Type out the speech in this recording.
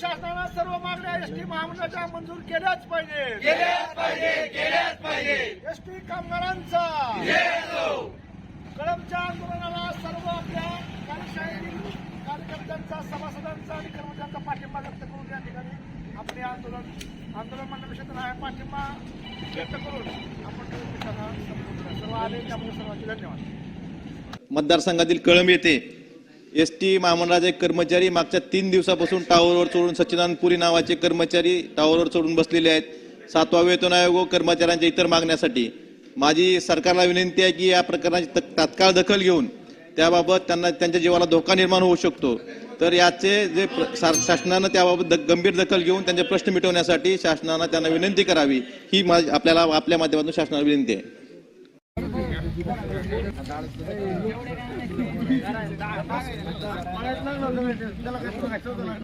शासनानं सर्व मागण्या एसटी महामंडळाच्या मंजूर केल्याच पाहिजे. केल्याच पाहिजे केल्याच पाहिजे. एसटी कामगारांचा सभासदांचा आणि कर्मचाऱ्यांचा पाठिंबा व्यक्त करून या ठिकाणी आपले आंदोलन आंदोलन म्हणण्यापेक्षा तर हा पाठिंबा व्यक्त करून आपण सर्व आले त्यामुळे सर्वांचे धन्यवाद. मतदारसंघातील कळंब येथे एस टी महामंडळाचे कर्मचारी मागच्या तीन दिवसापासून टावरवर चढून सच्चिदानंद पुरी नावाचे कर्मचारी टावरवर चढून बसलेले आहेत. सातवा वेतन आयोग व कर्मचाऱ्यांच्या इतर मागण्यासाठी. माझी सरकारला विनंती आहे की या प्रकरणाची तात्काळ दखल घेऊन त्याबाबत त्यांना त्यांच्या जीवाला धोका निर्माण होऊ शकतो. तर याचे जे शासनानं त्याबाबत द- गंभीर दखल घेऊन त्यांचे प्रश्न मिटवण्यासाठी शासनानं त्यांना विनंती करावी ही आपल्याला आपल्या माध्यमातून शासनाला विनंती आहे.